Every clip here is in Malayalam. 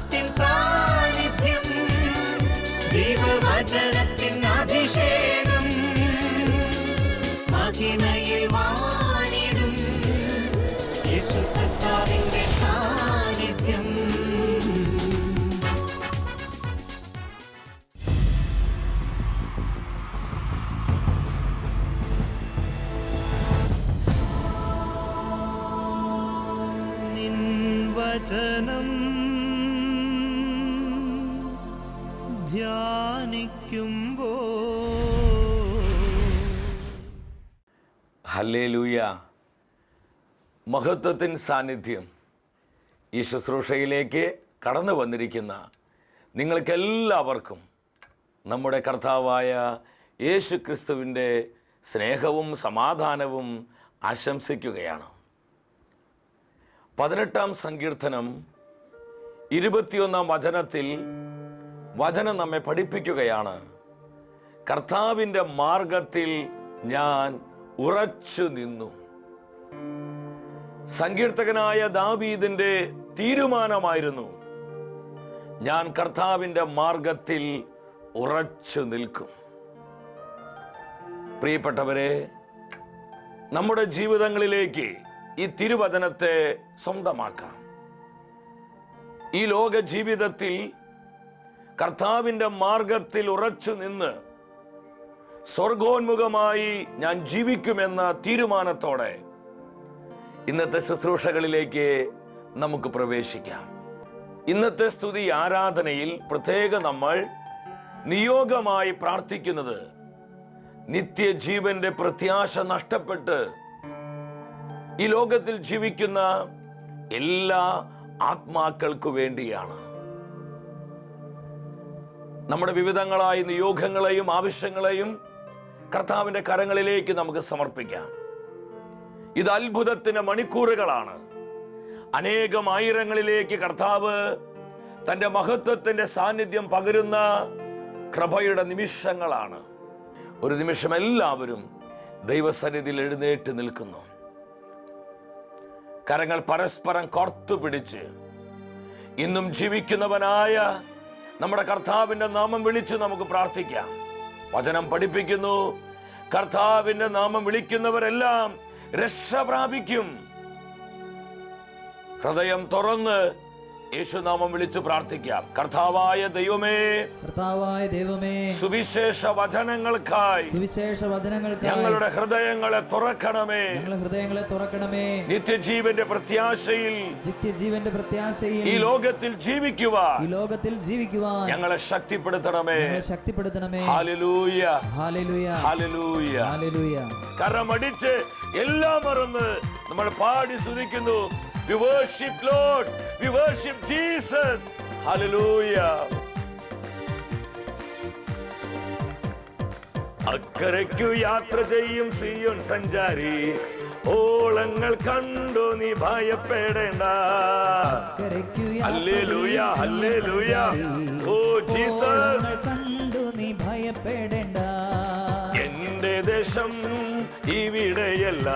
മഹത്വത്തിൻ സാന്നിധ്യം മഹത്വത്തിൻ സാന്നിധ്യം ഈ ശുശ്രൂഷയിലേക്ക് കടന്നു വന്നിരിക്കുന്ന നിങ്ങൾക്കെല്ലാവർക്കും നമ്മുടെ കർത്താവായ യേശു ക്രിസ്തുവിന്റെ സ്നേഹവും സമാധാനവും ആശംസിക്കുകയാണ്. പതിനെട്ടാം സങ്കീർത്തനം ഇരുപത്തിയൊന്നാം വചനത്തിൽ വചനം നമ്മെ പഠിപ്പിക്കുകയാണ്. കർത്താവിന്റെ മാർഗത്തിൽ ഞാൻ ഉറച്ചു നിന്നു സങ്കീർത്തകനായ ദാവീദിന്റെ തീരുമാനമായിരുന്നു. ഞാൻ കർത്താവിന്റെ മാർഗത്തിൽ ഉറച്ചു നിൽക്കും. പ്രിയപ്പെട്ടവരെ നമ്മുടെ ജീവിതങ്ങളിലേക്ക് ഈ തിരുവചനത്തെ സ്വന്തമാക്കാം. ഈ ലോക ജീവിതത്തിൽ കർത്താവിന്റെ മാർഗത്തിൽ ഉറച്ചു നിന്ന് സ്വർഗോന്മുഖമായി ഞാൻ ജീവിക്കുമെന്ന തീരുമാനത്തോടെ ഇന്നത്തെ ശുശ്രൂഷകളിലേക്ക് നമുക്ക് പ്രവേശിക്കാം. ഇന്നത്തെ സ്തുതി ആരാധനയിൽ പ്രത്യേക നമ്മൾ നിയോഗമായി പ്രാർത്ഥിക്കുന്നത് നിത്യജീവന്റെ പ്രത്യാശ നഷ്ടപ്പെട്ട് ഈ ലോകത്തിൽ ജീവിക്കുന്ന എല്ലാ ആത്മാക്കൾക്കു വേണ്ടിയാണ്. നമ്മുടെ വിവിധങ്ങളായ നിയോഗങ്ങളെയും ആവശ്യങ്ങളെയും കർത്താവിന്റെ കരങ്ങളിലേക്ക് നമുക്ക് സമർപ്പിക്കാം. ഇത് അത്ഭുതത്തിന് മണിക്കൂറുകളാണ്. അനേകം ആയിരങ്ങളിലേക്ക് കർത്താവ് തന്റെ മഹത്വത്തിന്റെ സാന്നിധ്യം പകരുന്ന കൃപയുടെ നിമിഷങ്ങളാണ്. ഒരു നിമിഷം എല്ലാവരും ദൈവസന്നിധിയിൽ എഴുന്നേറ്റ് നിൽക്കുന്നു. കരങ്ങൾ പരസ്പരം കോർത്തു പിടിച്ച് ഇന്നും ജീവിക്കുന്നവനായ നമ്മുടെ കർത്താവിന്റെ നാമം വിളിച്ച് നമുക്ക് പ്രാർത്ഥിക്കാം. വചനം പഠിപ്പിക്കുന്നു. കർത്താവിന്റെ നാമം വിളിക്കുന്നവരെല്ലാം രക്ഷ പ്രാപിക്കും ഹൃദയം തുറന്ന് യേശുനാമം വിളിച്ചു പ്രാർത്ഥിക്കാം. കർത്താവായ ദൈവമേ കർത്താവായ ദൈവമേ സുവിശേഷ വചനങ്ങൾക്കായി സുവിശേഷ വചനങ്ങൾക്കായി ഞങ്ങളുടെ ഹൃദയങ്ങളെ തുറക്കണമേ. ഞങ്ങളുടെ ഹൃദയങ്ങളെ തുറക്കണമേ. നിത്യജീവന്റെ പ്രത്യാശയിൽ നിത്യജീവന്റെ പ്രത്യാശയിൽ ഈ ലോകത്തിൽ ജീവിക്കുവാൻ ഈ ലോകത്തിൽ ജീവിക്കുവാൻ ഞങ്ങളെ ശക്തിപ്പെടുത്തണമേ. ഞങ്ങളെ ശക്തിപ്പെടുത്തണമേ. ഹല്ലേലൂയ ഹല്ലേലൂയ ഹല്ലേലൂയ ഹല്ലേലൂയ കരമടിച്ച് എല്ലാം മറന്ന് നമ്മൾ പാടി സ്തുതിക്കുന്നു. We worship Lord. We worship Jesus. Hallelujah. അക്കരയ്ക്കു യാത്ര ചെയ്യും സിയോൻ സഞ്ചാരി ഓളങ്ങൾ കണ്ടു നീ ഭയപ്പെടേണ്ട അല്ലേ ലൂയ അല്ലേ ലൂയ ഓ ജീസസ് കണ്ടു നീ ഭയപ്പെടേണ്ട എന്റെ ദേശം ഇവിടെയല്ല.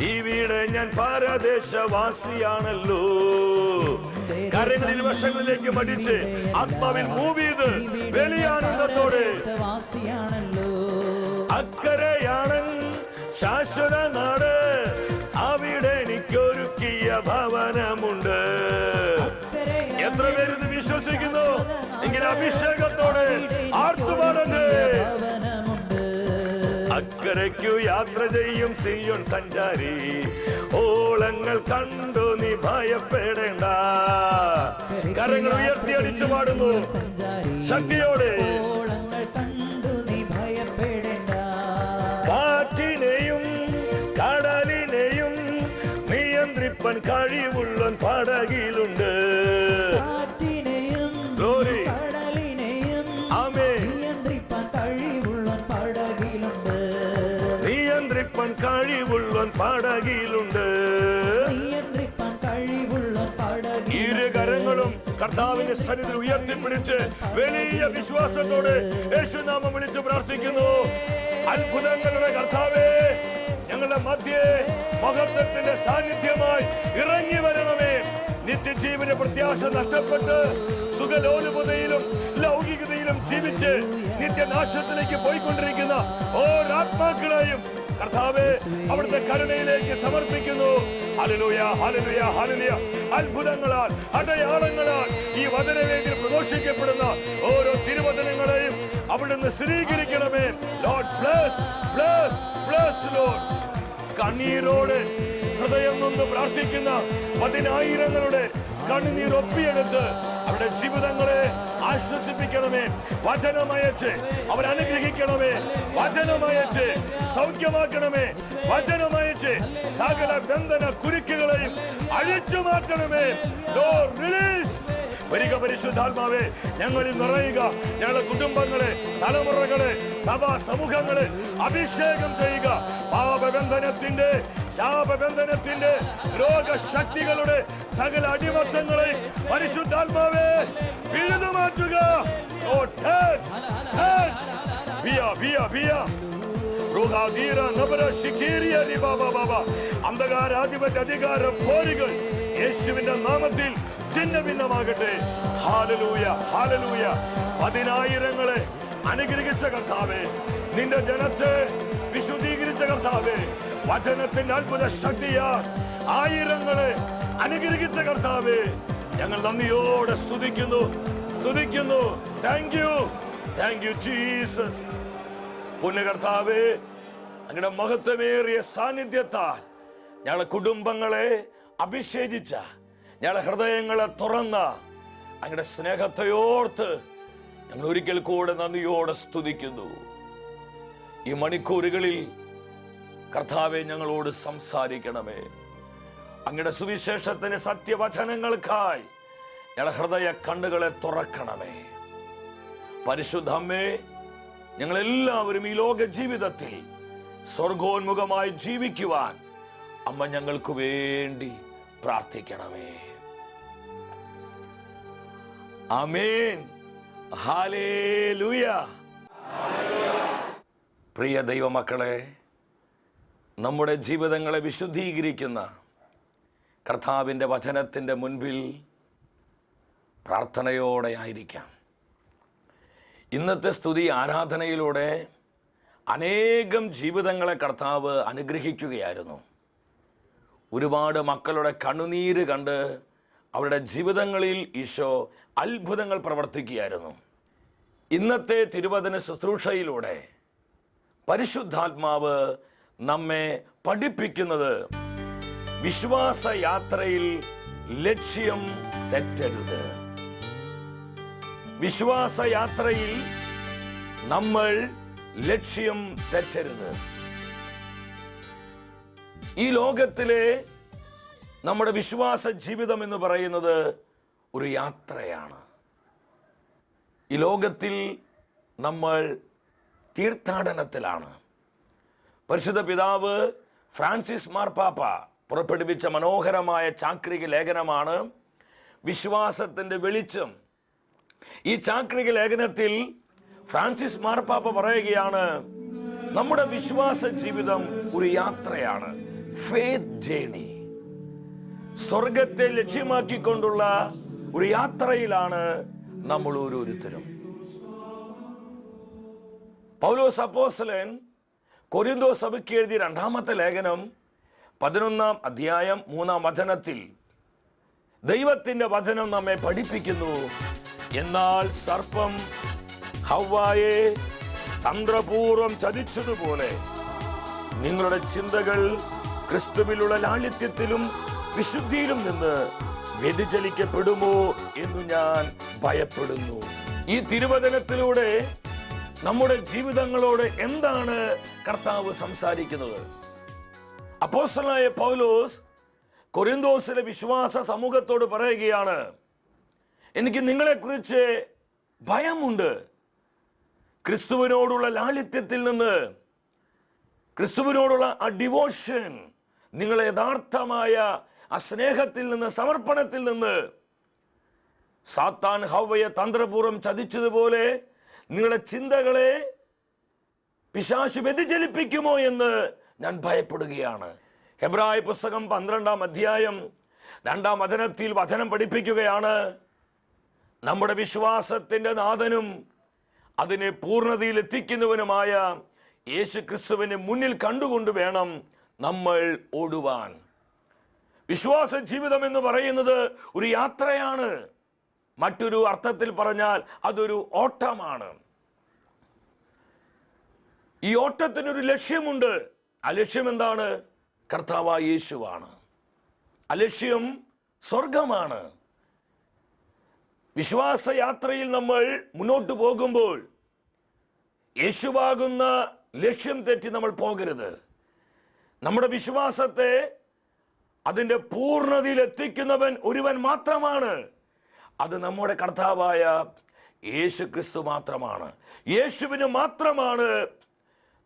ഇവിടെ ഞാൻ പരദേശവാസിയാണല്ലോ. കരങ്ങളിൽ വശങ്ങളിലേക്ക് മടിച്ച് ആത്മാവിൽ മൂവ് വാസിയാണല്ലോ അക്കരയാണൻ ശാശ്വത നാട് അവിടെ എനിക്കൊരുക്കിയ ഭവനമുണ്ട് യാത്ര ചെയ്യും സിയോൺ സഞ്ചാരി. ഓളങ്ങൾ കണ്ടു നീ ഭയപ്പെടേണ്ട. കരങ്ങൾ ഉയർത്തി അടിച്ചു പാടുന്നു. ശക്തിയോടെ. കാറ്റിനെയും കടലിനെയും നിയന്ത്രിപ്പൻ കഴിവുള്ളൻ പടകിലുണ്ട്. പടകിൽ ഇരു കരങ്ങളും കർത്താവിന്റെ സന്നിധി ഉയർത്തിപ്പിടിച്ച് വലിയ വിശ്വാസത്തോടെ യേശുനാമം വിളിച്ച് പ്രാർത്ഥിക്കുന്നു. അത്ഭുതങ്ങളുടെ കർത്താവേ ഞങ്ങളുടെ മധ്യേ മഹത്വത്തിന്റെ സാന്നിധ്യമായി ഇറങ്ങി വരണമേ. നിത്യജീവന പ്രത്യാശ നഷ്ടപ്പെട്ട് സുഖലോലുപതയിലും ലൗകികതയിലും ജീവിച്ച് നിത്യനാശത്തിലേക്ക് പോയിക്കൊണ്ടിരിക്കുന്ന ഓരാത്മാക്കളെയും കർത്താവെ അവിടുത്തെ കരുണയിലേക്ക് സമർപ്പിക്കുന്നു. അത്ഭുതങ്ങളാൽ അടയാളങ്ങളാൽ ഈ വചനവേദിയിൽ പ്രദോഷിക്കപ്പെടുന്ന ഓരോ തിരുവചനങ്ങളെയും അവിടുന്ന് സ്ഥിരീകരിക്കണമേ. Lord bless bless bless Lord കണ്ണീരോട് ഹൃദയം നൊന്ന് പ്രാർത്ഥിക്കുന്ന പതിനായിരങ്ങളുടെ കണ്ണുനീർ ഒപ്പിയെടുത്ത് അവരുടെ ജീവിതങ്ങളെ ആശ്വസിപ്പിക്കണമേ. വചനമയച്ച് അവരനുഗ്രഹിക്കണമേ വചനമയച്ച് സൗഖ്യമാക്കണമേ. വചനമയച്ച് സകല ബന്ധന കുരുക്കുകളെയും അഴിച്ചു മാറ്റണമേ. റിലീസ് വരിക പരിശുദ്ധാത്മാവേ ഞങ്ങളിൽ നിറയുക. ഞങ്ങളുടെ കുടുംബങ്ങളെ തലമുറകളെ സഭാ സമൂഹങ്ങളെ അഭിഷേകം ചെയ്യുക. പാപബന്ധനത്തിന്റെ ശാപബന്ധനത്തിന്റെ രോഗശക്തികളുടെ സകല അടിമത്തങ്ങളെ പരിശുദ്ധാത്മാവേ വിഴുതു മാറ്റുക. അന്ധകാരാധിപത്യ അധികാര പോരുകൾ യേശുവിന്റെ നാമത്തിൽ ഭിന്നമാകട്ടെ ഹാലലൂയ ഹാലലൂയ പതിനായിരങ്ങളെ അനുഗ്രഹിച്ച കർത്താവേ നിന്റെ ജനത്തെ വിശുദ്ധീകരിച്ച കർത്താവേ വചനത്തിന്റെ അത്ഭുത ശക്തിയാ ആയിരങ്ങളെ അനുഗ്രഹിച്ച കർത്താവേ ഞങ്ങൾ നന്ദിയോടെ സ്തുതിക്കുന്നു സ്തുതിക്കുന്നു. Thank you thank you Jesus പുണ്യകർത്താവേ അങ്ങയുടെ മഹത്വമേറിയ സാന്നിധ്യത്താൽ ഞങ്ങളുടെ കുടുംബങ്ങളെ അഭിഷേചിച്ച ഞങ്ങളുടെ ഹൃദയങ്ങളെ തുറന്ന അങ്ങയുടെ സ്നേഹത്തെയോർത്ത് ഞങ്ങൾ ഒരിക്കൽ കൂടെ നന്ദിയോടെ സ്തുതിക്കുന്നു. ഈ മണിക്കൂറുകളിൽ കർത്താവെ ഞങ്ങളോട് സംസാരിക്കണമേ. അങ്ങയുടെ സുവിശേഷത്തിന് സത്യവചനങ്ങൾക്കായി ഞങ്ങളുടെ ഹൃദയ കണ്ണുകളെ തുറക്കണമേ. പരിശുദ്ധമ്മേ ഞങ്ങളെല്ലാവരും ഈ ലോക ജീവിതത്തിൽ സ്വർഗോന്മുഖമായി ജീവിക്കുവാൻ അമ്മ ഞങ്ങൾക്ക് വേണ്ടി പ്രാർത്ഥിക്കണമേ. അമേൻ പ്രിയ ദൈവമക്കളെ നമ്മുടെ ജീവിതങ്ങളെ വിശുദ്ധീകരിക്കുന്ന കർത്താവിന്റെ വചനത്തിന്റെ മുൻപിൽ പ്രാർത്ഥനയോടെ ആയിരിക്കാം. ഇന്നത്തെ സ്തുതി ആരാധനയിലൂടെ അനേകം ജീവിതങ്ങളെ കർത്താവ് അനുഗ്രഹിക്കുകയായിരുന്നു. ഒരുപാട് മക്കളുടെ കണ്ണുനീര് കണ്ട് അവരുടെ ജീവിതങ്ങളിൽ ഈശോ അത്ഭുതങ്ങൾ പ്രവർത്തിക്കുകയായിരുന്നു. ഇന്നത്തെ തിരുവചന ശുശ്രൂഷയിലൂടെ പരിശുദ്ധാത്മാവ് നമ്മെ പഠിപ്പിക്കുന്നത് വിശ്വാസയാത്രയിൽ ലക്ഷ്യം തെറ്റരുത്. വിശ്വാസ യാത്രയിൽ നമ്മൾ ലക്ഷ്യം തെറ്റരുത്. ഈ ലോകത്തിലെ നമ്മുടെ വിശ്വാസ ജീവിതം എന്ന് പറയുന്നത് ഒരു യാത്രയാണ്. ഈ ലോകത്തിൽ നമ്മൾ തീർത്ഥാടനത്തിലാണ്. പരിശുദ്ധ പിതാവ് ഫ്രാൻസിസ് മാർപ്പാപ്പ പുറപ്പെടുവിച്ച മനോഹരമായ ചാക്രിക ലേഖനമാണ് വിശ്വാസത്തിന്റെ വെളിച്ചം. ഈ ചാക്രിക ലേഖനത്തിൽ ഫ്രാൻസിസ് മാർപ്പാപ്പ പറയുകയാണ് നമ്മുടെ വിശ്വാസ ജീവിതം ഒരു യാത്രയാണ് ഫേത്ത് ജേണി സ്വർഗത്തെ ലക്ഷ്യമാക്കിക്കൊണ്ടുള്ള ഒരു യാത്രയിലാണ് നമ്മൾ ഓരോരുത്തരും. പൗലോസ് അപ്പോസ്തലൻ കൊരിന്തോ സഭയ്ക്ക് എഴുതിയ രണ്ടാമത്തെ ലേഖനം പതിനൊന്നാം അധ്യായം മൂന്നാം വചനത്തിൽ ദൈവത്തിന്റെ വചനം നമ്മെ പഠിപ്പിക്കുന്നു. എന്നാൽ സർപ്പം ഹവ്വായെ തന്ത്രപൂർവം ചതിച്ചതുപോലെ നിങ്ങളുടെ ചിന്തകൾ ക്രിസ്തുവിലുള്ള ലാളിത്യത്തിലും വിശുദ്ധിയിലും നിന്ന് വ്യതിചലിക്കപ്പെടുമോ എന്ന് ഞാൻ ഭയപ്പെടുന്നു. ഈ തിരുവചനത്തിലൂടെ നമ്മുടെ ജീവിതങ്ങളോട് എന്താണ് കർത്താവ് സംസാരിക്കുന്നത്? അപ്പോസ്തലനായ പൗലോസ് കൊരിന്തോസിലെ വിശ്വാസ സമൂഹത്തോട് പറയുകയാണ് എനിക്ക് നിങ്ങളെക്കുറിച്ച് ഭയമുണ്ട്. ക്രിസ്തുവിനോടുള്ള ലാളിത്യത്തിൽ നിന്ന് ക്രിസ്തുവിനോടുള്ള ആ ഡിവോഷൻ നിങ്ങളെ യഥാർത്ഥമായ ആ സ്നേഹത്തിൽ നിന്ന് സമർപ്പണത്തിൽ നിന്ന് സാത്താൻ ഹവയെ തന്ത്രപൂർവം ചതിച്ചതുപോലെ നിങ്ങളുടെ ചിന്തകളെ പിശാശു വ്യതിചലിപ്പിക്കുമോ എന്ന് ഞാൻ ഭയപ്പെടുകയാണ്. ഹെബ്രായ പുസ്തകം പന്ത്രണ്ടാം അധ്യായം രണ്ടാം വചനത്തിൽ വചനം പഠിപ്പിക്കുകയാണ്. നമ്മുടെ വിശ്വാസത്തിന്റെ നാഥനും അതിനെ പൂർണതയിൽ എത്തിക്കുന്നവനുമായ യേശു ക്രിസ്തുവിനെ മുന്നിൽ കണ്ടുകൊണ്ട് വേണം നമ്മൾ ഓടുവാൻ. വിശ്വാസ ജീവിതം എന്ന് പറയുന്നത് ഒരു യാത്രയാണ്. മറ്റൊരു അർത്ഥത്തിൽ പറഞ്ഞാൽ അതൊരു ഓട്ടമാണ്. ഈ ഓട്ടത്തിനൊരു ലക്ഷ്യമുണ്ട്. ആ ലക്ഷ്യം എന്താണ്? കർത്താവായ യേശുവാണ്. ആ ലക്ഷ്യം സ്വർഗമാണ് വിശ്വാസയാത്രയിൽ നമ്മൾ മുന്നോട്ട് പോകുമ്പോൾ യേശുവാകുന്ന ലക്ഷ്യം തെറ്റി നമ്മൾ പോകരുത്. നമ്മുടെ വിശ്വാസത്തെ അതിന്റെ പൂർണതയിൽ എത്തിക്കുന്നവൻ ഒരുവൻ മാത്രമാണ്. അത് നമ്മുടെ കർത്താവായ യേശു ക്രിസ്തു മാത്രമാണ്. യേശുവിന് മാത്രമാണ്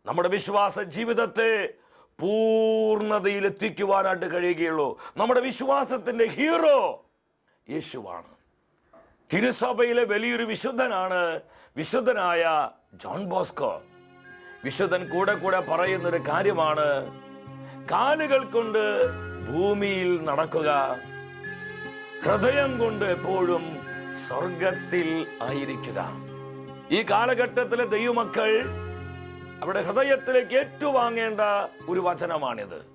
നമ്മുടെ വിശ്വാസ ജീവിതത്തെ പൂർണതയിൽ എത്തിക്കുവാനായിട്ട് കഴിയുകയുള്ളൂ. നമ്മുടെ വിശ്വാസത്തിന്റെ ഹീറോ യേശുവാണ്. തിരുസഭയിലെ വലിയൊരു വിശുദ്ധനാണ് വിശുദ്ധനായ ജോൺ ബോസ്കോ. വിശുദ്ധൻ കൂടെ കൂടെ പറയുന്നൊരു കാര്യമാണ്. കാലുകൾ കൊണ്ട് ഭൂമിയിൽ നടക്കുക. ഹൃദയം കൊണ്ട് എപ്പോഴും സ്വർഗത്തിൽ ആയിരിക്കുക. ഈ കാലഘട്ടത്തിലെ ദൈവമക്കൾ അവിടെ ഹൃദയത്തിലേക്ക് ഏറ്റുവാങ്ങേണ്ട ഒരു വചനമാണിത്.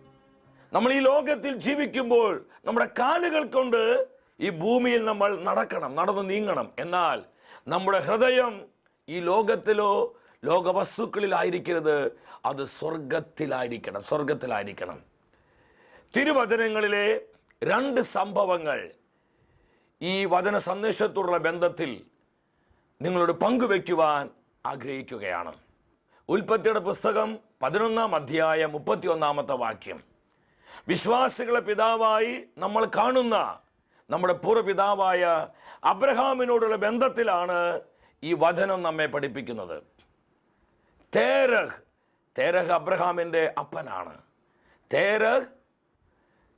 നമ്മൾ ഈ ലോകത്തിൽ ജീവിക്കുമ്പോൾ നമ്മുടെ കാലുകൾ കൊണ്ട് ഈ ഭൂമിയിൽ നമ്മൾ നടക്കണം നടന്നു നീങ്ങണം. എന്നാൽ നമ്മുടെ ഹൃദയം ഈ ലോകത്തിലോ ലോകവസ്തുക്കളിലായിരിക്കരുത്. അത് സ്വർഗത്തിലായിരിക്കണം സ്വർഗത്തിലായിരിക്കണം. തിരുവചനങ്ങളിലെ രണ്ട് സംഭവങ്ങൾ ഈ വചന സന്ദേശത്തോടുള്ള ബന്ധത്തിൽ നിങ്ങളോട് പങ്കുവയ്ക്കുവാൻ ആഗ്രഹിക്കുകയാണ്. ഉൽപ്പത്തിയുടെ പുസ്തകം പതിനൊന്നാം അധ്യായം മുപ്പത്തി ഒന്നാമത്തെ വാക്യം. വിശ്വാസികളെ പിതാവായി നമ്മൾ കാണുന്ന നമ്മുടെ പൂർവപിതാവായ അബ്രഹാമിനോടുള്ള ബന്ധത്തിലാണ് ഈ വചനം നമ്മെ പഠിപ്പിക്കുന്നത്. തേരഹ് തേരഹ് അബ്രഹാമിന്റെ അപ്പനാണ്. തേരഹ്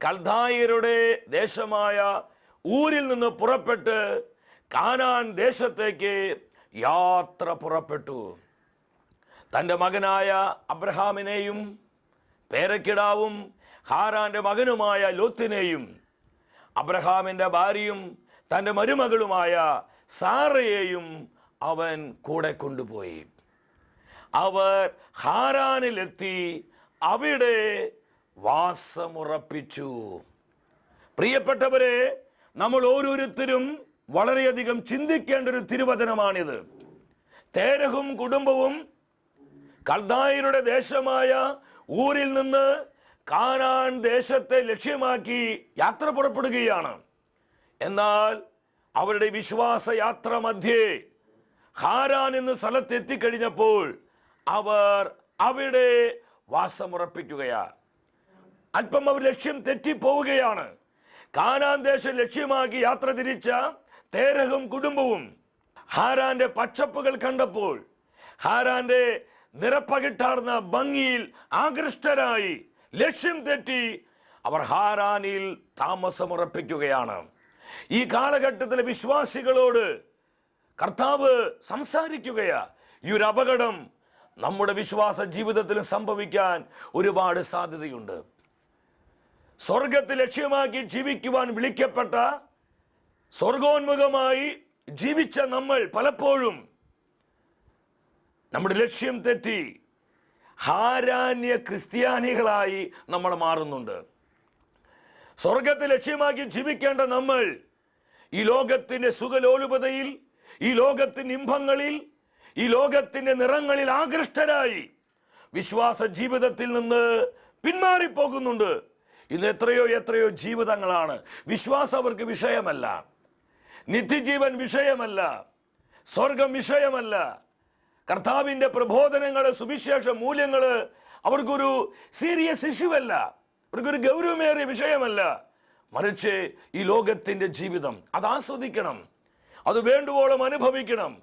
കൽദായരുടെ ദേശമായ ഊരിൽ നിന്ന് പുറപ്പെട്ട് കാനാൻ ദേശത്തേക്ക് യാത്ര പുറപ്പെട്ടു. തന്റെ മകനായ അബ്രഹാമിനെയും പേരക്കിടാവും ഹാറാന്റെ മകനുമായ ലോത്തിനെയും അബ്രഹാമിന്റെ ഭാര്യയും തന്റെ മരുമകളുമായ സാറയെയും അവൻ കൂടെ കൊണ്ടുപോയി. അവർ ഹാരാനിലെത്തി അവിടെ വാസമുറപ്പിച്ചു. പ്രിയപ്പെട്ടവരെ നമ്മൾ ഓരോരുത്തരും വളരെയധികം ചിന്തിക്കേണ്ട ഒരു തിരുവചനമാണിത്. തേരഹും കുടുംബവും കൽദായരുടെ ദേശമായ ഊരിൽ നിന്ന് കാനാൻ ദേശത്തെ ലക്ഷ്യമാക്കി യാത്ര പുറപ്പെടുകയാണ്. എന്നാൽ അവരുടെ വിശ്വാസ യാത്ര മധ്യേ ഹാരാൻ എന്ന സ്ഥലത്തെത്തിക്കഴിഞ്ഞപ്പോൾ അവർ അവിടെ വാസമുറപ്പിക്കുകയാണ്. അല്പം അവർ ലക്ഷ്യം തെറ്റിപ്പോവുകയാണ്. കാനാൻ ദേശം ലക്ഷ്യമാക്കി യാത്ര തിരിച്ച തേരഹും കുടുംബവും ഹാരാന്റെ പച്ചപ്പുകൾ കണ്ടപ്പോൾ ഹാരാന്റെ നിറപ്പകിട്ടാർന്ന ഭംഗിയിൽ ആകൃഷ്ടരായി ലക്ഷ്യം തെറ്റി അവർ ഹാരാനിൽ താമസമുറപ്പിക്കുകയാണ്. ഈ കാലഘട്ടത്തിലെ വിശ്വാസികളോട് കർത്താവ് സംസാരിക്കുകയാ. ഈ ഒരു അപകടം നമ്മുടെ വിശ്വാസ ജീവിതത്തിൽ സംഭവിക്കാൻ ഒരുപാട് സാധ്യതയുണ്ട്. സ്വർഗത്തെ ലക്ഷ്യമാക്കി ജീവിക്കുവാൻ വിളിക്കപ്പെട്ട സ്വർഗോന്മുഖമായി ജീവിച്ച നമ്മൾ പലപ്പോഴും നമ്മുടെ ലക്ഷ്യം തെറ്റി ഹാരാന്യ ക്രിസ്ത്യാനികളായി നമ്മൾ മാറുന്നുണ്ട്. സ്വർഗത്തെ ലക്ഷ്യമാക്കി ജീവിക്കേണ്ട നമ്മൾ ഈ ലോകത്തിന്റെ സുഖലോലുപതയിൽ ഈ ലോകത്തിന്റെ ഇമ്പങ്ങളിൽ ഈ ലോകത്തിന്റെ നിറങ്ങളിൽ ആകൃഷ്ടരായി വിശ്വാസ ജീവിതത്തിൽ നിന്ന് പിന്മാറിപ്പോകുന്നുണ്ട്. ഇന്ന് എത്രയോ എത്രയോ ജീവിതങ്ങളാണ്. വിശ്വാസം അവർക്ക് വിഷയമല്ല. നിത്യജീവൻ വിഷയമല്ല. സ്വർഗം വിഷയമല്ല. കർത്താവിന്റെ പ്രബോധനങ്ങൾ സുവിശേഷ മൂല്യങ്ങൾ അവർക്കൊരു സീരിയസ് ഇഷ്യൂ അല്ല അവർക്കൊരു ഗൗരവമേറിയ വിഷയമല്ല. മറിച്ച് ഈ ലോകത്തിന്റെ ജീവിതം അത് ആസ്വദിക്കണം. അത് വേണ്ടുവോളം അനുഭവിക്കണം.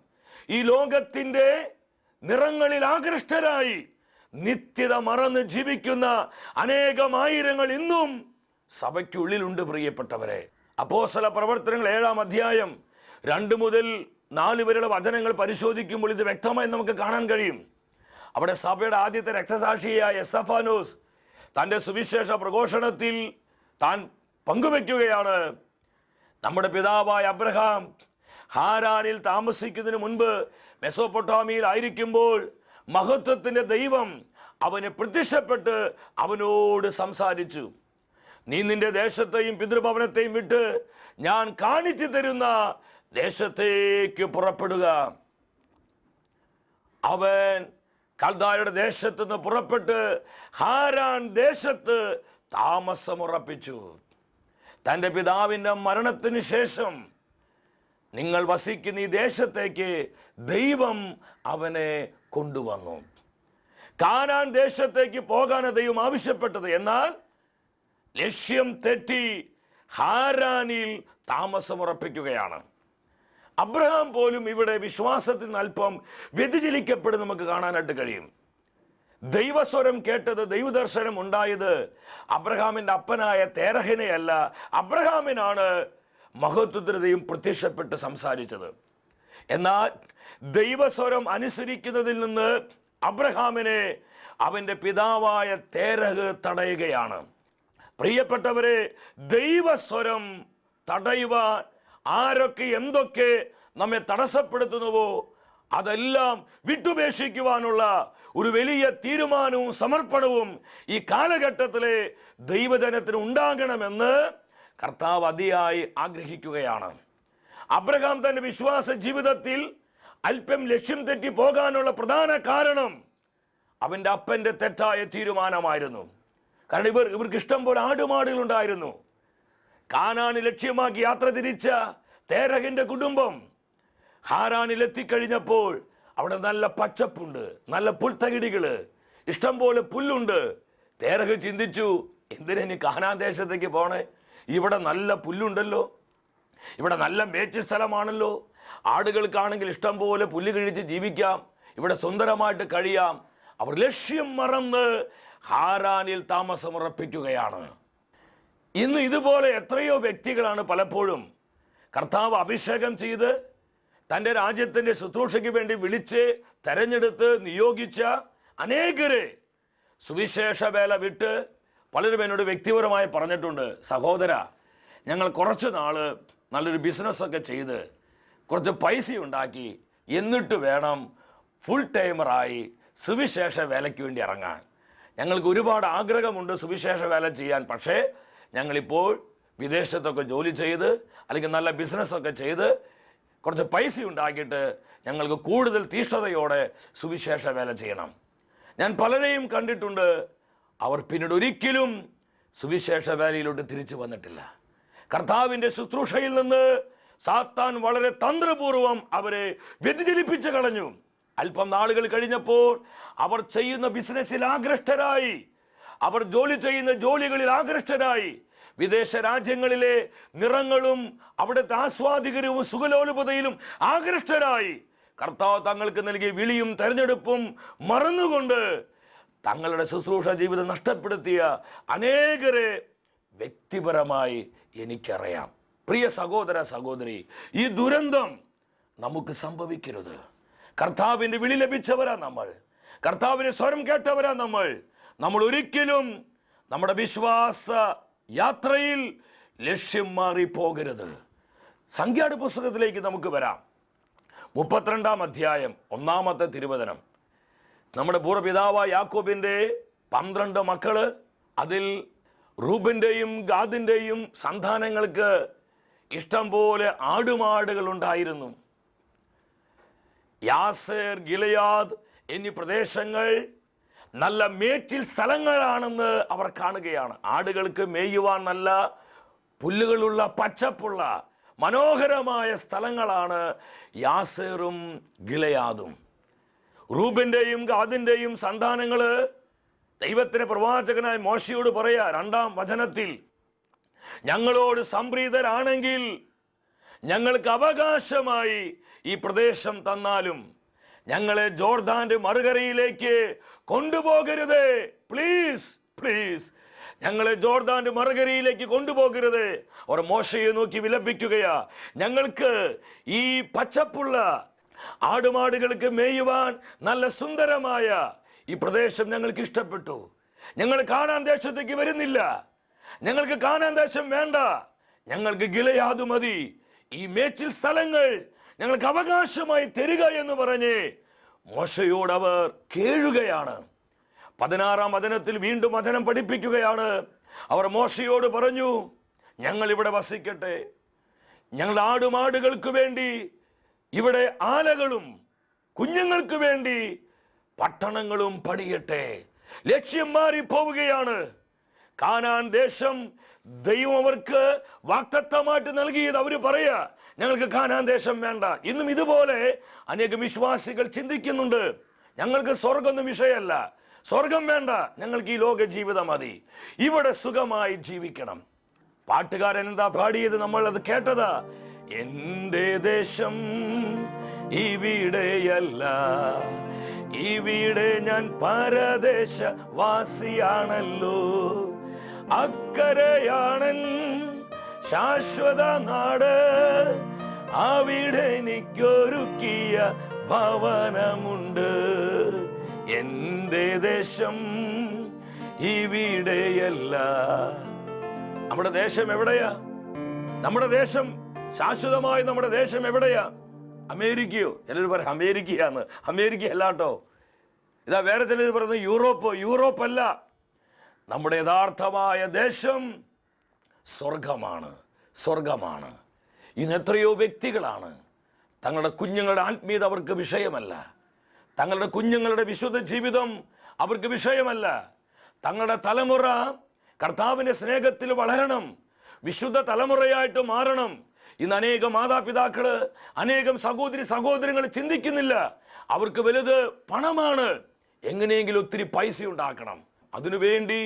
ഈ ലോകത്തിന്റെ നിറങ്ങളിൽ ആകൃഷ്ടരായി നിത്യത മറന്ന് ജീവിക്കുന്ന അനേകമായിരങ്ങൾ ഇന്നും സഭയ്ക്കുള്ളിലുണ്ട് പ്രിയപ്പെട്ടവരെ. അപ്പോസല പ്രവർത്തനങ്ങൾ ഏഴാം അധ്യായം രണ്ട് മുതൽ നാല് വരെയുള്ള വചനങ്ങൾ പരിശോധിക്കുമ്പോൾ ഇത് വ്യക്തമായി നമുക്ക് കാണാൻ കഴിയും. അവിടെ സഭയുടെ ആദ്യത്തെ രക്തസാക്ഷിയായ എസ്തഫാനോസ് തന്റെ സുവിശേഷ പ്രഘോഷണത്തിൽ താൻ പങ്കുവെക്കുകയാണ്. നമ്മുടെ പിതാവായ അബ്രഹാം ഹാരാനിൽ താമസിക്കുന്നതിന് മുൻപ് മെസോപ്പൊട്ടാമിയിൽ ആയിരിക്കുമ്പോൾ മഹത്വത്തിന്റെ ദൈവം അവനെ പ്രത്യക്ഷപ്പെട്ട് അവനോട് സംസാരിച്ചു. നീ നിന്റെ ദേശത്തെയും പിതൃഭവനത്തെയും വിട്ട് ഞാൻ കാണിച്ചു തരുന്ന ദേശത്തേക്ക് പുറപ്പെടുക. അവൻ കൽദായുടെ ദേശത്തു നിന്ന് പുറപ്പെട്ട് ഹാരാൻ ദേശത്ത് താമസമുറപ്പിച്ചു തന്റെ പിതാവിന്റെ മരണത്തിന് ശേഷം നിങ്ങൾ വസിക്കുന്ന ഈ ദേശത്തേക്ക് ദൈവം അവനെ കൊണ്ടുവന്നു. കാനാൻ ദേശത്തേക്ക് പോകാൻ ദൈവം ആവശ്യപ്പെട്ടത് എന്നാൽ ലക്ഷ്യം തെറ്റി ഹാരാനിൽ താമസമുറപ്പിക്കുകയാണ് അബ്രഹാം പോലും ഇവിടെ വിശ്വാസത്തിൽ അല്പം വ്യതിചലിക്കപ്പെടും നമുക്ക് കാണാനായിട്ട് കഴിയും. ദൈവസ്വരം കേട്ടത് ദൈവദർശനം ഉണ്ടായത് അബ്രഹാമിന്റെ അപ്പനായ തേരഹിനെയല്ല. അബ്രഹാമിനാണ് മഹത്വദ്രതയും പ്രത്യക്ഷപ്പെട്ട് സംസാരിച്ചത്. എന്നാൽ ദൈവസ്വരം അനുസരിക്കുന്നതിൽ നിന്ന് അബ്രഹാമിനെ അവന്റെ പിതാവായ തേരഹ് തടയുകയാണ്. പ്രിയപ്പെട്ടവരെ ദൈവസ്വരം തടയുവാൻ ആരൊക്കെ എന്തൊക്കെ നമ്മെ തടസ്സപ്പെടുത്തുന്നുവോ അതെല്ലാം വിട്ടുപേക്ഷിക്കുവാനുള്ള ഒരു വലിയ തീരുമാനവും സമർപ്പണവും ഈ കാലഘട്ടത്തിലെ ദൈവജനത്തിന് ഉണ്ടാകണമെന്ന് കർത്താവ് അതിയായി ആഗ്രഹിക്കുകയാണ്. അബ്രഹാം തന്റെ വിശ്വാസ ജീവിതത്തിൽ അല്പം ലക്ഷ്യം തെറ്റി പോകാനുള്ള പ്രധാന കാരണം അവന്റെ അപ്പന്റെ തെറ്റായ തീരുമാനമായിരുന്നു. കാരണം ഇവർ ഇവർക്ക് ഇഷ്ടം പോലെ ആടുമാടുകളുണ്ടായിരുന്നു. കാനാന് ലക്ഷ്യമാക്കി യാത്ര തിരിച്ച തേരകന്റെ കുടുംബം ഹാരാനിലെത്തിക്കഴിഞ്ഞപ്പോൾ അവിടെ നല്ല പച്ചപ്പുണ്ട് നല്ല പുൽത്തകിടികൾ ഇഷ്ടം പോലെ പുല്ലുണ്ട്. തേരക് ചിന്തിച്ചു എന്തിനാ കാനാൻ ദേശത്തേക്ക് പോണേ? ഇവിടെ നല്ല പുല്ലുണ്ടല്ലോ. ഇവിടെ നല്ല മേച്ചിൽ സ്ഥലമാണല്ലോ. ആടുകൾക്കാണെങ്കിൽ ഇഷ്ടം പോലെ പുല്ല് കഴിച്ച് ജീവിക്കാം. ഇവിടെ സുന്ദരമായിട്ട് കഴിയാം. അവർ ലക്ഷ്യം മറന്ന് ഹാരാനിൽ താമസമുറപ്പിക്കുകയാണ് ഇന്ന് ഇതുപോലെ എത്രയോ വ്യക്തികളാണ് പലപ്പോഴും കർത്താവ് അഭിഷേകം ചെയ്ത് തന്റെ രാജ്യത്തിന്റെ ശുശ്രൂഷയ്ക്ക് വേണ്ടി വിളിച്ച് തെരഞ്ഞെടുത്ത് നിയോഗിച്ച അനേകരെ സുവിശേഷ വേല വിട്ട് പലരും എന്നോട് വ്യക്തിപരമായി പറഞ്ഞിട്ടുണ്ട് സഹോദര ഞങ്ങൾ കുറച്ച് നാൾ നല്ലൊരു ബിസിനസ്സൊക്കെ ചെയ്ത് കുറച്ച് പൈസ ഉണ്ടാക്കി എന്നിട്ട് വേണം ഫുൾ ടൈമറായി സുവിശേഷ വേലയ്ക്ക് വേണ്ടി ഇറങ്ങാൻ. ഞങ്ങൾക്ക് ഒരുപാട് ആഗ്രഹമുണ്ട് സുവിശേഷ വേല ചെയ്യാൻ. പക്ഷേ ഞങ്ങളിപ്പോൾ വിദേശത്തൊക്കെ ജോലി ചെയ്ത് അല്ലെങ്കിൽ നല്ല ബിസിനസ്സൊക്കെ ചെയ്ത് കുറച്ച് പൈസ ഉണ്ടാക്കിയിട്ട് ഞങ്ങൾക്ക് കൂടുതൽ തീഷ്ണതയോടെ സുവിശേഷ വേല ചെയ്യണം. ഞാൻ പലരെയും കണ്ടിട്ടുണ്ട്. അവർ പിന്നീട് ഒരിക്കലും സുവിശേഷ വേലയിലോട്ട് തിരിച്ചു വന്നിട്ടില്ല. കർത്താവിന്റെ ശുശ്രൂഷയിൽ നിന്ന് സാത്താൻ വളരെ തന്ത്രപൂർവം അവരെ വ്യതിചലിപ്പിച്ചു കളഞ്ഞു. അല്പം നാളുകൾ കഴിഞ്ഞപ്പോൾ അവർ ചെയ്യുന്ന ബിസിനസ്സിൽ ആകൃഷ്ടരായി. അവർ ജോലി ചെയ്യുന്ന ജോലികളിൽ ആകൃഷ്ടരായി. വിദേശ രാജ്യങ്ങളിലെ നിറങ്ങളും അവിടുത്തെ ആസ്വാദികരവും സുഖലോലുപതയിലും ആകൃഷ്ടരായി. കർത്താവ് തങ്ങൾക്ക് നൽകിയ വിളിയും തെരഞ്ഞെടുപ്പും മറന്നുകൊണ്ട് തങ്ങളുടെ ശുശ്രൂഷ ജീവിതം നഷ്ടപ്പെടുത്തിയ അനേകരെ വ്യക്തിപരമായി എനിക്കറിയാം. പ്രിയ സഹോദര സഹോദരി ഈ ദുരന്തം നമുക്ക് സംഭവിക്കരുത്. കർത്താവിന്റെ വിളി ലഭിച്ചവരാ നമ്മൾ. കർത്താവിന് സ്വരം കേട്ടവരാ നമ്മൾ. നമ്മൾ ഒരിക്കലും നമ്മുടെ വിശ്വാസ യാത്രയിൽ ലക്ഷ്യം മാറി പോകരുത് സംഖ്യാട് പുസ്തകത്തിലേക്ക് നമുക്ക് വരാം. മുപ്പത്തിരണ്ടാം അധ്യായം ഒന്നാമത്തെ തിരുവചനം. നമ്മുടെ പൂർവപിതാവ യാക്കോബിന്റെ പന്ത്രണ്ട് മക്കൾ അതിൽ റൂബിന്റെയും ഗാദിന്റെയും സന്താനങ്ങൾക്ക് ഇഷ്ടം പോലെ ആടുമാടുകൾ ഉണ്ടായിരുന്നു യാസേർ ഗിലയാദ് എന്നീ പ്രദേശങ്ങൾ നല്ല മേറ്റിൽ സ്ഥലങ്ങളാണെന്ന് അവർ കാണുകയാണ്. ആടുകൾക്ക് മേയുവാൻ നല്ല പുല്ലുകളുള്ള പച്ചപ്പുള്ള മനോഹരമായ സ്ഥലങ്ങളാണ് യാസേറും ഗിലയാദും. റൂബിന്റെയും ഗാദിന്റെയും സന്താനങ്ങൾ ദൈവത്തിന് പ്രവാചകനായ മോശയോട് പറയാ രണ്ടാം വചനത്തിൽ ഞങ്ങളോട് സംപ്രീതരാണെങ്കിൽ ഞങ്ങൾക്ക് അവകാശമായി ഈ പ്രദേശം തന്നാലും ഞങ്ങളെ ജോർദാന്റെ മറുകരയിലേക്ക് കൊണ്ടുപോകരുത്. പ്ലീസ് പ്ലീസ് ഞങ്ങളെ ജോർദാന്റെ മറുകരയിലേക്ക് കൊണ്ടുപോകരുത്. അവർ മോശയെ നോക്കി വിലപിക്കുകയാ. ഞങ്ങൾക്ക് ഈ പച്ചപ്പുള്ള ആടുമാടുകൾക്ക് മേയുവാൻ നല്ല സുന്ദരമായ ഈ പ്രദേശം ഞങ്ങൾക്ക് ഇഷ്ടപ്പെട്ടു. ഞങ്ങൾ കാണാൻ ദേശത്തേക്ക് വരുന്നില്ല. ഞങ്ങൾക്ക് കാണാൻ ദേശം വേണ്ട. ഞങ്ങൾക്ക് ഗിലയാത് മതി. ഈ മേച്ചിൽ സ്ഥലങ്ങൾ ഞങ്ങൾക്ക് അവകാശമായി തരിക എന്ന് പറഞ്ഞ് മോശയോട് അവർ കേഴുകയാണ്. പതിനാറാം വചനത്തിൽ വീണ്ടും വചനം പഠിപ്പിക്കുകയാണ്. അവർ മോശയോട് പറഞ്ഞു ഞങ്ങൾ ഇവിടെ വസിക്കട്ടെ. ഞങ്ങളുടെ ആടുമാടുകൾക്ക് വേണ്ടി ഇവിടെ ആലകളും കുഞ്ഞുങ്ങൾക്ക് വേണ്ടി പട്ടണങ്ങളും പണിയട്ടെ. ലക്ഷ്യം മാറി പോവുകയാണ് കാനാൻ ദേശം ദൈവം അവർക്ക് വാക്തത്വമായിട്ട് നൽകിയത് അവർ പറയുക ഞങ്ങൾക്ക് കാനാൻ ദേശം വേണ്ട. ഇന്നും ഇതുപോലെ അനേകം വിശ്വാസികൾ ചിന്തിക്കുന്നുണ്ട്. ഞങ്ങൾക്ക് സ്വർഗമൊന്നും വിഷയമല്ല. സ്വർഗം വേണ്ട. ഞങ്ങൾക്ക് ഈ ലോക ജീവിതം മതി. ഇവിടെ സുഖമായി ജീവിക്കണം. പാട്ടുകാരൻ എന്താ പാടിയത്? നമ്മൾ അത് കേട്ടതാ. എന്റെ ദേശം ഇവിടെയല്ല ഇവിടെ ഞാൻ പരദേശ വാസിയാണല്ലോ അക്കരയാണൻ ശാശ്വത നാട്. അവിടെ എനിക്കൊരുക്കിയ ഭവനമുണ്ട്. എന്റെ ദേശം ഇവിടെയല്ല. നമ്മുടെ ദേശം എവിടെയാ? നമ്മുടെ ദേശം ശാശ്വതമായി നമ്മുടെ ദേശം എവിടെയാ? അമേരിക്കയോ? ചിലർ പറയും അമേരിക്കയാണ്. അമേരിക്ക അല്ലാട്ടോ ഇതാ വേറെ ചിലർ പറയുന്നത് യൂറോപ്പ്. യൂറോപ്പ് അല്ല നമ്മുടെ യഥാർത്ഥമായ ദേശം സ്വർഗമാണ് സ്വർഗമാണ്. ഇന്ന് എത്രയോ വ്യക്തികളാണ് തങ്ങളുടെ കുഞ്ഞുങ്ങളുടെ ആത്മീയത അവർക്ക് വിഷയമല്ല. തങ്ങളുടെ കുഞ്ഞുങ്ങളുടെ വിശുദ്ധ ജീവിതം അവർക്ക് വിഷയമല്ല. തങ്ങളുടെ തലമുറ കർത്താവിന്റെ സ്നേഹത്തിൽ വളരണം വിശുദ്ധ തലമുറയായിട്ട് മാറണം. ഇന്ന് അനേകം മാതാപിതാക്കൾ അനേകം സഹോദരി സഹോദരങ്ങൾ ചിന്തിക്കുന്നില്ല. അവർക്ക് വലുത് പണമാണ്. എങ്ങനെയെങ്കിലും ഒത്തിരി പൈസ ഉണ്ടാക്കണം. അതിനുവേണ്ടി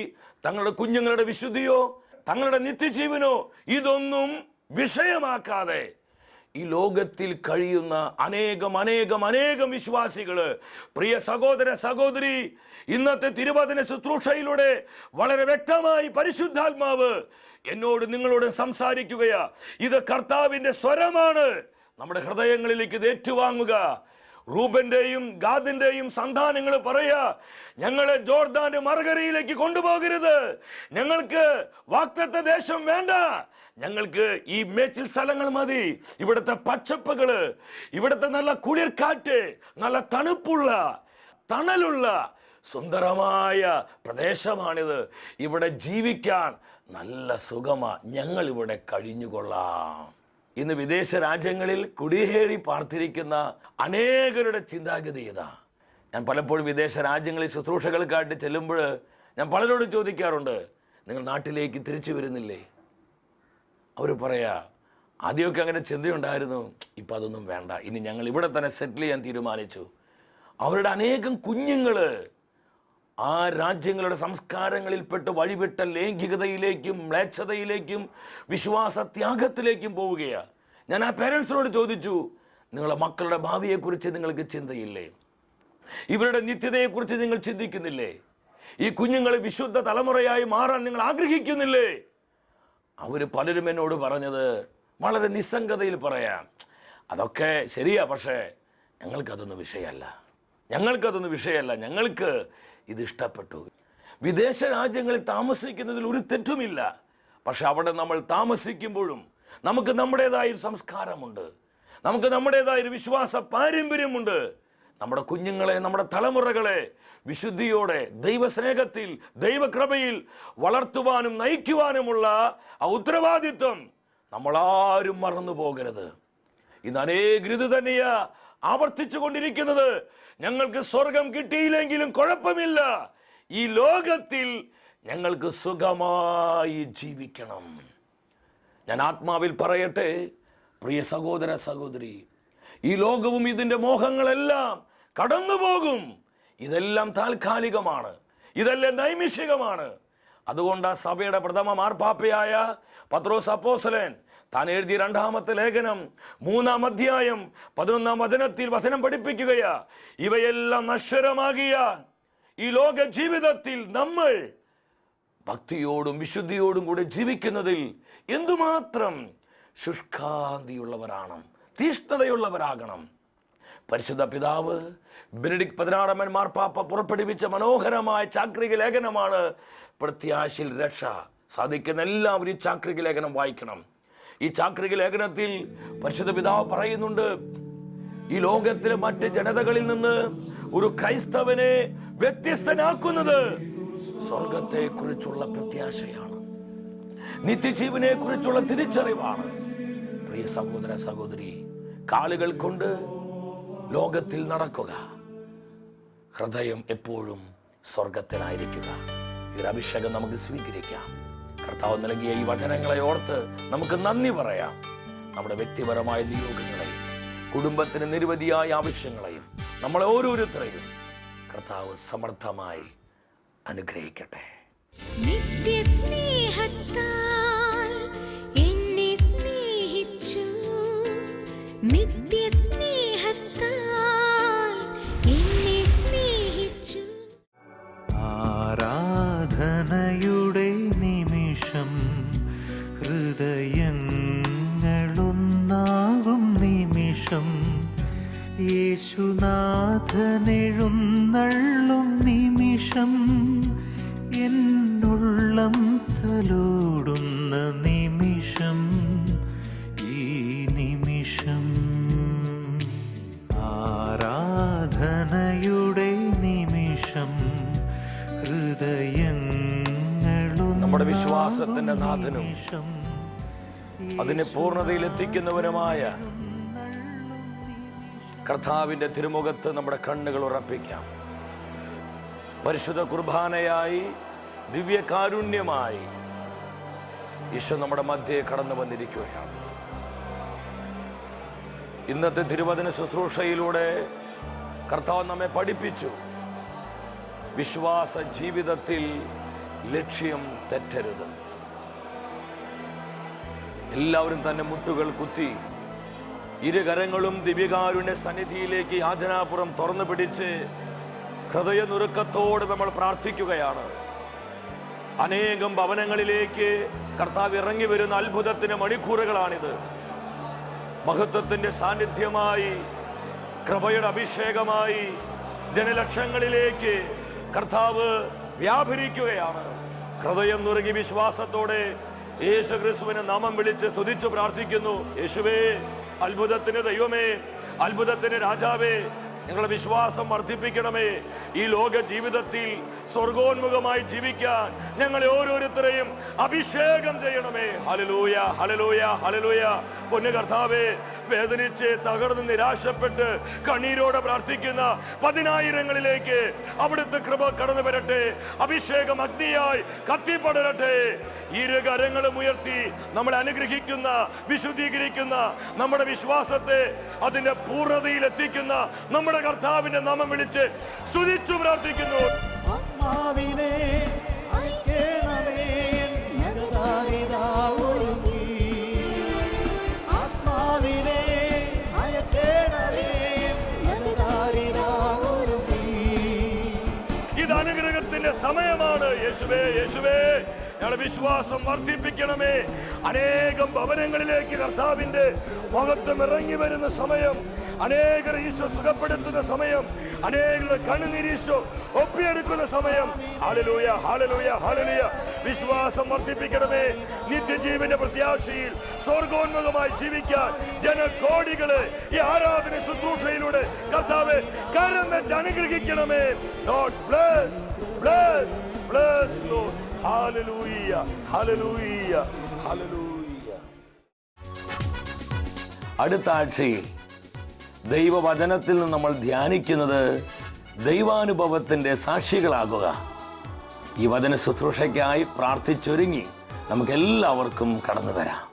തങ്ങളുടെ കുഞ്ഞുങ്ങളുടെ വിശുദ്ധിയോ തങ്ങളുടെ നിത്യജീവനോ ഇതൊന്നും വിഷയമാക്കാതെ ഈ ലോകത്തിൽ കഴിയുന്ന അനേകം അനേകം അനേകം വിശ്വാസികൾ പ്രിയ സഹോദര സഹോദരി ഇന്നത്തെ തിരുവചന ശുശ്രൂഷയിലൂടെ വളരെ വ്യക്തമായി പരിശുദ്ധാത്മാവ് എന്നോട് നിങ്ങളോട് സംസാരിക്കുകയാ. ഇത് കർത്താവിന്റെ സ്വരമാണ്. നമ്മുടെ ഹൃദയങ്ങളിലേക്ക് ഇത് ഏറ്റുവാങ്ങുക. റൂബന്റെയും ഗാദിന്റെയും സന്താനങ്ങൾ പറയാ ഞങ്ങളെ ജോർദാന്റെ മറുകരയിലേക്ക് കൊണ്ടുപോകരുത്. ഞങ്ങൾക്ക് വാക്തത്വ ദേശം വേണ്ട. ഞങ്ങൾക്ക് ഈ മേച്ചിൽ സ്ഥലങ്ങൾ മതി. ഇവിടുത്തെ പച്ചപ്പുകൾ ഇവിടുത്തെ നല്ല കുളിർക്കാറ്റ് നല്ല തണുപ്പുള്ള തണലുള്ള സുന്ദരമായ പ്രദേശമാണിത്. ഇവിടെ ജീവിക്കാൻ നല്ല സുഖമാണ് ഞങ്ങൾ ഇവിടെ കഴിഞ്ഞുകൊള്ളാം. ഇന്ന് വിദേശ രാജ്യങ്ങളിൽ കുടിയേറി പാർത്തിരിക്കുന്ന അനേകരുടെ ചിന്താഗതി ഇതാ. ഞാൻ പലപ്പോഴും വിദേശ രാജ്യങ്ങളിൽ ശുശ്രൂഷകൾക്കായിട്ട് ചെല്ലുമ്പോൾ ഞാൻ പലരോടും ചോദിക്കാറുണ്ട് നിങ്ങൾ നാട്ടിലേക്ക് തിരിച്ചു വരുന്നില്ലേ? അവർ പറയാ ആദ്യമൊക്കെ അങ്ങനെ ചിന്തയുണ്ടായിരുന്നു ഇപ്പം അതൊന്നും വേണ്ട. ഇനി ഞങ്ങൾ ഇവിടെ തന്നെ സെറ്റിൽ ചെയ്യാൻ തീരുമാനിച്ചു. അവരുടെ അനേകം കുഞ്ഞുങ്ങൾ ആ രാജ്യങ്ങളുടെ സംസ്കാരങ്ങളിൽപ്പെട്ട് വഴിവിട്ട ലൈംഗികതയിലേക്കും മ്ലേച്ഛതയിലേക്കും വിശ്വാസത്യാഗത്തിലേക്കും പോവുകയാണ് ഞാൻ ആ പേരൻസിനോട് ചോദിച്ചു നിങ്ങളുടെ മക്കളുടെ ഭാവിയെക്കുറിച്ച് നിങ്ങൾക്ക് ചിന്തയില്ലേ? ഇവരുടെ നിത്യതയെക്കുറിച്ച് നിങ്ങൾ ചിന്തിക്കുന്നില്ലേ? ഈ കുഞ്ഞുങ്ങൾ വിശുദ്ധ തലമുറയായി മാറാൻ നിങ്ങൾ ആഗ്രഹിക്കുന്നില്ലേ? അവർ പലരും എന്നോട് പറഞ്ഞത് വളരെ നിസ്സംഗതയിൽ പറയാം. അതൊക്കെ ശരിയാ പക്ഷേ ഞങ്ങൾക്കതൊന്നും വിഷയമല്ല. ഞങ്ങൾക്കതൊന്നും വിഷയമല്ല. ഞങ്ങൾക്ക് ഇത് ഇഷ്ടപ്പെട്ടു. വിദേശ രാജ്യങ്ങളിൽ താമസിക്കുന്നതിൽ ഒരു തെറ്റുമില്ല. പക്ഷെ അവിടെ നമ്മൾ താമസിക്കുമ്പോഴും നമുക്ക് നമ്മുടേതായ ഒരു സംസ്കാരമുണ്ട്. നമുക്ക് നമ്മുടേതായ ഒരു വിശ്വാസ പാരമ്പര്യമുണ്ട്. നമ്മുടെ കുഞ്ഞുങ്ങളെ നമ്മുടെ തലമുറകളെ വിശുദ്ധിയോടെ ദൈവസ്നേഹത്തിൽ ദൈവകൃപയിൽ വളർത്തുവാനും നയിക്കുവാനുമുള്ള ആ ഉത്തരവാദിത്വം നമ്മളാരും മറന്നു പോകരുത് ഇന്ന് അനേകൃത് തന്നെയാ ആവർത്തിച്ചു കൊണ്ടിരിക്കുന്നത് ഞങ്ങൾക്ക് സ്വർഗം കിട്ടിയില്ലെങ്കിലും കുഴപ്പമില്ല. ഈ ലോകത്തിൽ ഞങ്ങൾക്ക് സുഖമായി ജീവിക്കണം. ഞാൻ ആത്മാവിൽ പറയട്ടെ പ്രിയ സഹോദര സഹോദരി ഈ ലോകവും ഇതിന്റെ മോഹങ്ങളെല്ലാം കടന്നു പോകും ഇതെല്ലാം താൽക്കാലികമാണ്. ഇതെല്ലാം നൈമിഷികമാണ്. അതുകൊണ്ട് ആ സഭയുടെ പ്രഥമ മാർപ്പാപ്പയായ പത്രോസ് അപ്പോസലൻ താൻ എഴുതിയ രണ്ടാമത്തെ ലേഖനം മൂന്നാം അധ്യായം പതിനൊന്നാം വചനത്തിൽ വചനം പഠിപ്പിക്കുകയാ. ഇവയെല്ലാം നശ്വരമാകിയ ഈ ലോക ജീവിതത്തിൽ നമ്മൾ ഭക്തിയോടും വിശുദ്ധിയോടും കൂടെ ജീവിക്കുന്നതിൽ എന്തുമാത്രം ശുഷ്കാന്തിയുള്ളവരാണ് തീഷ്ണതയുള്ളവരാകണം. പരിശുദ്ധ പിതാവ് ബെനഡിക് പതിനാറമ്മൻ മാർപ്പാപ്പ പുറപ്പെടുവിച്ച മനോഹരമായ ചാക്രിക ലേഖനമാണ് പ്രത്യാശിൽ രക്ഷ. സാധിക്കുന്ന എല്ലാവരും ഈ ചാക്രിക ലേഖനം വായിക്കണം. ഈ ചാക്രിക ലേഖനത്തിൽ പരിശുദ്ധ പിതാവ് പറയുന്നുണ്ട് ഈ ലോകത്തിലെ മറ്റ് ജനതകളിൽ നിന്ന് ഒരു ക്രൈസ്തവനെ വ്യത്യസ്തനാക്കുന്നത് സ്വർഗത്തെ കുറിച്ചുള്ള പ്രത്യാശയാണ് നിത്യജീവനെ കുറിച്ചുള്ള തിരിച്ചറിവാണ്. പ്രിയ സഹോദര സഹോദരി കാലുകൾ കൊണ്ട് ലോകത്തിൽ നടക്കുക ഹൃദയം എപ്പോഴും സ്വർഗത്തിലായിരിക്കുക ഈ അഭിഷേകം നമുക്ക് സ്വീകരിക്കാം. കർത്താവ് നൽകിയ ഈ വചനങ്ങളെ ഓർത്ത് നമുക്ക് നന്ദി പറയാം. നമ്മുടെ വ്യക്തിപരമായ നിയോഗങ്ങളെയും കുടുംബത്തിന് നിരവധിയായ ആവശ്യങ്ങളെയും നമ്മളെ ഓരോരുത്തരെയും കർത്താവ് സമർത്ഥമായി അനുഗ്രഹിക്കട്ടെ. നിത്യസ്നേഹത്താൽ എന്നെ സ്നേഹിച്ചു. നിത്യസ്നേഹത്താൽ യേശുനാഥനെഴുന്നള്ളും നിമിഷം എന്നുള്ളം തലോടുന്ന നിമിഷം ഈ നിമിഷം ആരാധനയുടെ നിമിഷം ഹൃദയങ്ങളും നമ്മുടെ വിശ്വാസത്തിന്റെ നാഥനും അതിനെ പൂർണതയിൽ എത്തിക്കുന്നവനുമായ കർത്താവിന്റെ തിരുമുഖത്ത് നമ്മുടെ കണ്ണുകൾ ഉറപ്പിക്കാം. പരിശുദ്ധ കുർബാനയായി ദിവ്യകാരുണ്യമായി ഈശോ നമ്മുടെ മധ്യേ കടന്നു വന്നിരിക്കുകയാണ്. ഇന്നത്തെ തിരുവചന ശുശ്രൂഷയിലൂടെ കർത്താവ് നമ്മെ പഠിപ്പിച്ചു. വിശ്വാസ ജീവിതത്തിൽ ലക്ഷ്യം തെറ്റരുത്. എല്ലാവരും തന്നെ മുട്ടുകൾ കുത്തി ഇരുകരങ്ങളും ദിവ്യകാരുണ്യ സന്നിധിയിലേക്ക് യാചനാപുരം തുറന്നു പിടിച്ച് ഹൃദയനുറുക്കത്തോടെ നമ്മൾ പ്രാർത്ഥിക്കുകയാണ്. അനേകം ഭവനങ്ങളിലേക്ക് കർത്താവ് ഇറങ്ങി വരുന്ന അത്ഭുതത്തിന് മണിക്കൂറുകളാണിത്. മഹത്വത്തിന്റെ സാന്നിധ്യമായി കൃപയുടെ അഭിഷേകമായി ജനലക്ഷങ്ങളിലേക്ക് കർത്താവ് വ്യാപരിക്കുകയാണ്. ഹൃദയം നുറുങ്ങി വിശ്വാസത്തോടെ യേശു ക്രിസ്തുവിനെ നാമം വിളിച്ച് സ്തുതിച്ചു പ്രാർത്ഥിക്കുന്നു. യേശുവേ അത്ഭുതത്തിന് ദൈവമേ അത്ഭുതത്തിന് രാജാവേ ഞങ്ങളുടെ വിശ്വാസം വർദ്ധിപ്പിക്കണമേ. ഈ ലോക ജീവിതത്തിൽ സ്വർഗോന്മുഖമായി ജീവിക്കാൻ ഞങ്ങളെ ഓരോരുത്തരെയും അഭിഷേകം ചെയ്യണമേ. ഹലലൂയ ഹലലൂയ ഹലലൂയ പൊന്നു കർത്താവേ വേദനിച്ച് തകർന്ന് നിരാശപ്പെട്ട് കണ്ണീരോടെ പ്രാർത്ഥിക്കുന്ന പതിനായിരങ്ങളിലേക്ക് അവിടുത്തെ കൃപ കടന്നു വരട്ടെ. അഭിഷേകം അഗ്നിയായി കത്തിപ്പടരട്ടെ. ഇരു കരങ്ങളും ഉയർത്തി നമ്മളെ അനുഗ്രഹിക്കുന്ന വിശുദ്ധീകരിക്കുന്ന നമ്മുടെ വിശ്വാസത്തെ അതിന്റെ പൂർണതയിൽ എത്തിക്കുന്ന നമ്മുടെ കർത്താവിന്റെ നാമം വിളിച്ച് സ്തുതിച്ചു പ്രാർത്ഥിക്കുന്നു. ആത്മാവിനെ ഒരുങ്ങി ആത്മാവിനെ ഒരുങ്ങി സമയമാണ്. യേശുവേ യേശുവേ ഞങ്ങളുടെ വിശ്വാസം വർദ്ധിപ്പിക്കണമേ. അനേകം ഭവനങ്ങളിലേക്ക് കർത്താവിന്റെ മുഖത്തും ഇറങ്ങി വരുന്ന സമയം അനേകർ ഈശോ സുഖപ്പെടുത്തുന്ന സമയം അനേകരുടെ കണ്ണുനീരീശോ ഒപ്പിയെടുക്കുന്ന സമയം ഹാലലൂയ ഹാലലൂയ ഹാലലൂയ വിശ്വാസം വർദ്ധിപ്പിക്കണമേ നിത്യജീവന്റെ പ്രത്യാശയിൽ സ്വർഗോന്മുഖമായി ജീവിക്കാൻ ജനകോടികളെ ഈ ആരാധന ശുശ്രൂഷയിലൂടെ കർത്താവ് കരം വെച്ച് അനുഗ്രഹിക്കണമേ bless bless bless bless, Lord. Hallelujah, hallelujah, hallelujah. അടുത്ത ആഴ്ചയിൽ ദൈവവചനത്തിൽ നിന്ന് നമ്മൾ ധ്യാനിക്കുന്നത് ദൈവാനുഭവത്തിന്റെ സാക്ഷികളാകുക. ഈ വചന ശുശ്രൂഷയ്ക്കായി പ്രാർത്ഥിച്ചൊരുങ്ങി നമുക്കെല്ലാവർക്കും കടന്നു വരാം